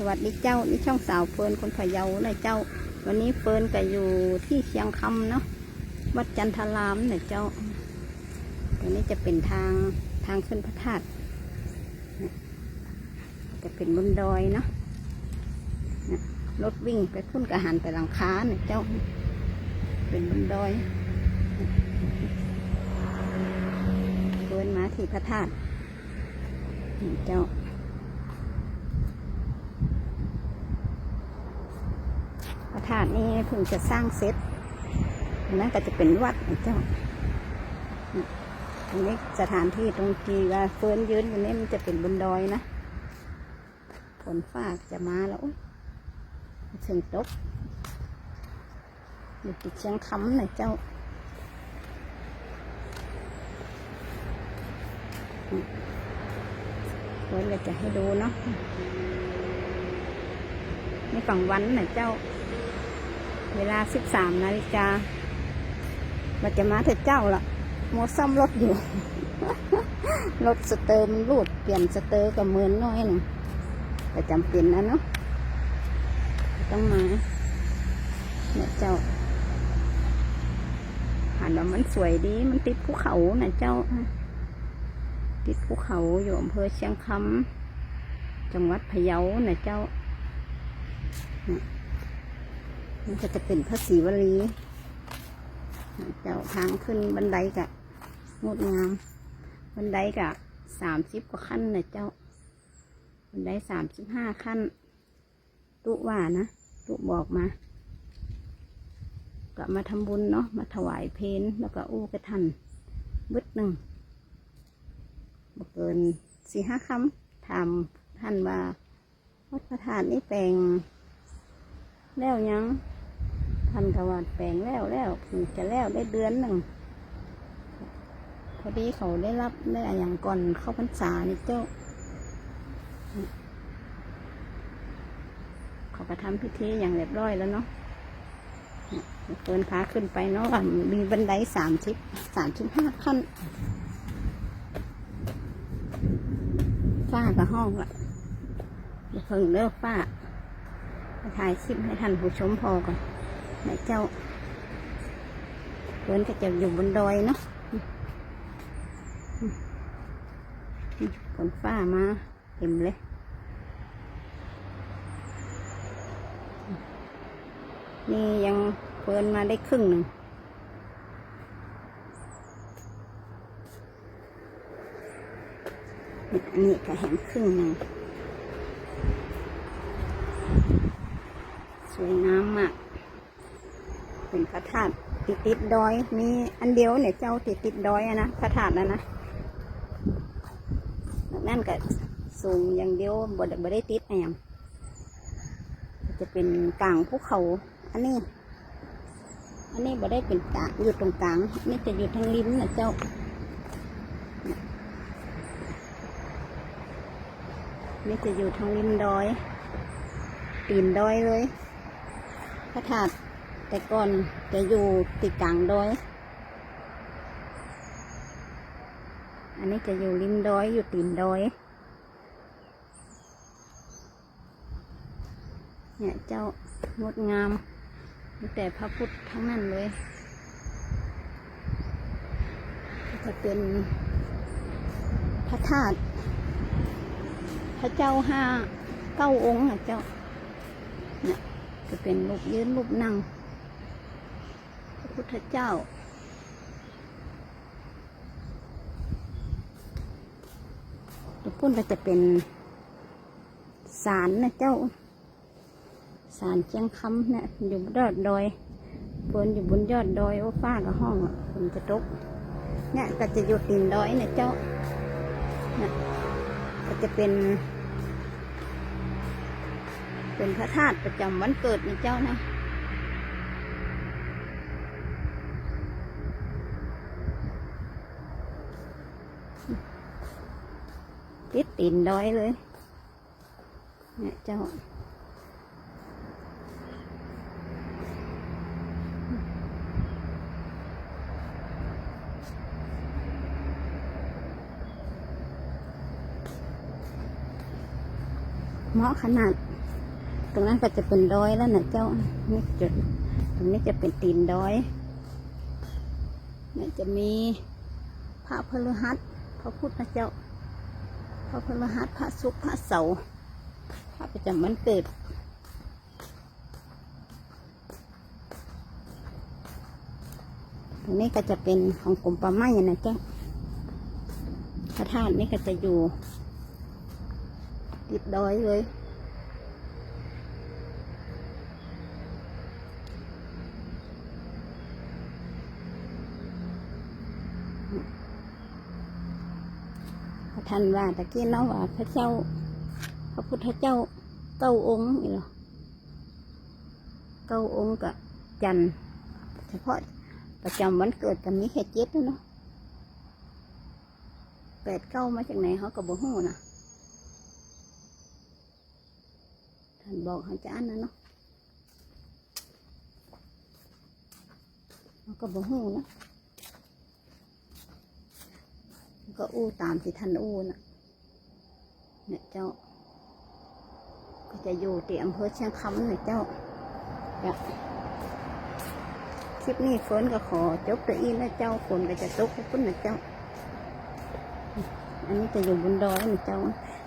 สวัสดีเจ้านี่ช่องสาวเฟิร์นคนพะเยานะเจ้า วันนี้เฟิร์นก็อยู่ที่เชียงคำเนาะวัดจันทรามนะเจ้าตรงนี้จะเป็นทางทางขึ้นพระธาตุนะจะเป็นบนดอยเนาะรถวิ่งไปพุ่นกระหันไปหลังคาเนี่ยเจ้า เป็นบนดอยเฟิร์นมาที่พระธาตุเจ้า พระ ธาตุนี้เพิ่งจะสร้างเสร็จนนั้นก็จะเป็นวัดนะเจ้าตรงนี้สถานที่ตรงที่ว่าเฟิร์นยืนอยู่นี้มันจะเป็นบนดอยนะฝนฟ้าจะมาแล้วอุ๊ยถึงตกอยู่ติดเชียงคำหนะเจ้าเฟิร์นก็จะให้ดูเนาะในฝั่งวันหนะเจ้า เวลาสิบสามนาฬิกาเราจะมาเถอะเจ้าละโมซ่อมรถอยู่ รถสเตอร์มันรูด เปลี่ยนสเตอร์กับเมือนน้อยหนึ่งแต่จำเป็นนะเนาะต้องมาเนี่ยเจ้าหันว่ามันสวยดี มันติดภูเขานะเจ้า ติดภูเขาอยู่อำเภอเชียงคำจังหวัดพะเยานะเจ้า มันก็จะเป็นพระศรีวลีเจ้าทางขึ้นบันไดกะงดงาม บันไดกะสามสิบกว่าขั้นนะเจ้า บันไดสามสิบห้าขั้น ตุว่านะตุบอกมาก็มาทำบุญเนาะมาถวายเพนแล้วก็อู้กระทันบึดหนึ่งบเกินสี่ห้าคำถามท่านว่าวัดพระธาตุนี่แปลงแล้วยัง ท่านกวาดแปลงแล้วแล้วเพิ่งจะแล้วได้เดือนหนึ่งพอดีเขาได้รับได้อย่างก่อนเข้าพรรษานี่เจ้า เขาก็ทำพิธีอย่างเรียบร้อยแล้วเนาะเฟินพาขึ้นไปเนาะมีบันไดสามชิปสามชิปห้าขั้นฝ้ากับห้องละอย่าเพิ่งเลิกฝ้าถ่ายคลิปให้ท่านผู้ชมพอก่อน ไหนเจ้าเพื่อนก็จะอยู่บนดอยเนาะฝนฟ้ามาเต็มเลยนี่ยังเพื่อนมาได้ครึ่งหนึ่งอันนี้ก็เห็นครึ่งหนึ่งสวยงามมาก เป็นพระธาตุติดติดดอย มีอันเดียวเนี่ยเจ้าติดติดดอยอะนะพระธาตุนะนะนั่นก็สูงอย่างเดียวบ่ได้บ่ได้ติดอะไรอย่างจะเป็นกลางภูเขา อันนี้ อันนี้บ่ได้เป็นกลางอยู่ตรงกลางนนี่จะอยู่ทางริมนะเจ้านี่จะอยู่ทางริมดอยตีนดอยเลยพระธาตุ แต่ก่อนจะอยู่ติดกลางดอย อันนี้จะอยู่ริมดอยอยู่ตีนดอย เนี่ยเจ้างดงามมีแต่พระพุทธทั้งนั้นเลย จะเป็นพระธาตุพระเจ้าห้าเก้าองค์อะเจ้า เนี่ยจะเป็นรูปยืนรูปนั่ง พุทธเจ้า ตัวพุ่นก็จะเป็นศาลนะเจ้าศาลเชียงคำเนี่ยอยู่บนยอดดอยเพิ่นอยู่บนยอดดอยโอ้ฟ้ากับห้องฝนจะตกเนี่ยก็จะอยู่ตีนดอยนะเจ้าเนี่ยก็จะเป็น เป็นพระธาตุประจำวันเกิดนี่เจ้านะ ติดตีนดอยเลย เนี่ยเจ้า เหมาะขนาด ตรงนั้นก็จะเป็นดอยแล้วนะเจ้า นี่จุด ตรงนี้จะเป็นตีนดอยเนี่ยจะมีพระพฤหัสพระพุทธเจ้า พระพฤหัสพระศุกร์พระเสาร์พระประจำวันเกิดตรงนี้ก็จะเป็นของกรมป่าไม้นะเจ้าพระธาตุนี่ก็จะอยู่ ติดดอยเลย ท่านว่าตะกี้เนาะว่าพระเจ้า พระพุทธเจ้าเก้าองค์นี่เหรอเก้าองค์กับจันเฉพาะประจำวันเกิดกันนี้แค่เจ็ดแล้วเนาะแปดเก้ามาจากไหนเขาก็บอกหูนะท่านบอกอาจารย์นะเนาะเขาก็บอกหูนะ ก็อู้ตามที่ท่านอู้นะเนี่ยเจ้า ก็จะอยู่ที่อำเภอเชียงคำเนี่ยเจ้าจ้ะคลิปนี้ฝนก็ขอจบตัวอีนะเจ้าฝนก็จะตกขอบคุณนะเจ้า อันนี้จะอยู่บนดอยนะเจ้า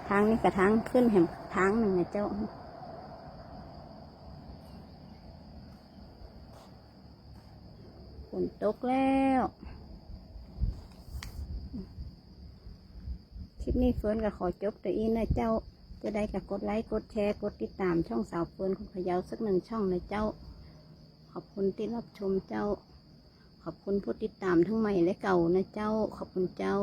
ทางนี้กับทางขึ้นแห่งทางหนึ่งนะเจ้าฝนตกแล้ว ลิปนี้เฟิร์นก็ขอจบแต่อีนะเจ้า จะได้กับกดไลค์ กดแชร์ กดติดตามช่องสาวเฟิร์นของพะเยาสักหนึ่งช่องนะเจ้า ขอบคุณที่รับชมเจ้า ขอบคุณผู้ติดตามทั้งใหม่และเก่านะเจ้า ขอบคุณเจ้า